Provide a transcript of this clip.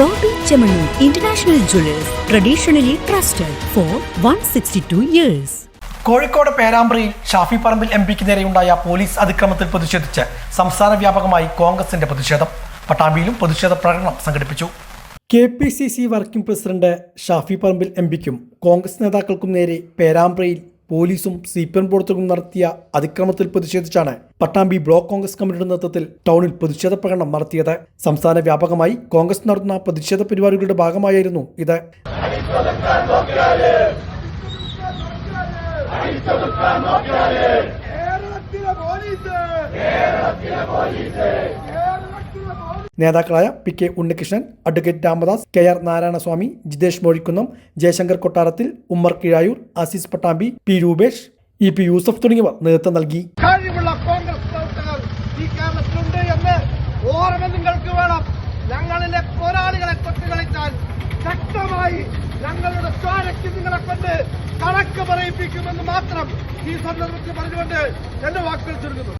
Bobby jewellers traditionally trusted for one sixty 162 years Kozhikode പേരാമ്പ്രയിൽ Shafi Parambil M പിക്ക് നേരെയുണ്ടായ police അതിക്രമത്തിൽ പ്രതിഷേധിച്ച് സംസ്ഥാന വ്യാപകമായി കോൺഗ്രസിന്റെ പ്രതിഷേധം. പട്ടാമ്പിയിലും പ്രതിഷേധ പ്രകടനം സംഘടിപ്പിച്ചു. K P C C working president Shafi Parambil M പിക്കും കോൺഗ്രസ് നേതാക്കൾക്കും നേരെ പേരാമ്പ്രയിൽ പോലീസും സി പി എം പ്രവർത്തകരും നടത്തിയ അതിക്രമത്തിൽ പ്രതിഷേധിച്ചാണ് പട്ടാമ്പി ബ്ലോക്ക് കോൺഗ്രസ് കമ്മിറ്റിയുടെ നേതൃത്വത്തിൽ ടൗണിൽ പ്രതിഷേധ പ്രകടനം നടത്തിയത്. സംസ്ഥാന വ്യാപകമായി കോൺഗ്രസ് നടത്തുന്ന പ്രതിഷേധ പരിപാടികളുടെ ഭാഗമായിരുന്നു ഇത്. കേരളത്തിലെ പോലീസ്. നേതാക്കളായ P K Unnikrishnan advocate Ramadas K R Narayanaswamy Jithesh Mozhikkunnam Jayashankar Kottarathil Ummer Kizhayur Asis Pattambi P Rupesh E P Yusuf തുടങ്ങിയവർ നേതൃത്വം നൽകി. കഴിവുള്ള കോൺഗ്രസ് പ്രവർത്തകർ ഈ കേരളത്തിലുണ്ട് എന്ന് ഓർമ്മ നിങ്ങൾക്ക് വേണം. ഞങ്ങളിലെ പോരാളികളെ തൊട്ട് ശക്തമായി ഞങ്ങളുടെ സ്വാരക്ക് നിങ്ങളെ കൊണ്ട് കണക്ക് പറയിപ്പിക്കുമെന്ന് മാത്രം ഈ സന്ദർഭത്തിൽ പറഞ്ഞുകൊണ്ട് എന്റെ വാക്കുകൾ ചുരുങ്ങുന്നു.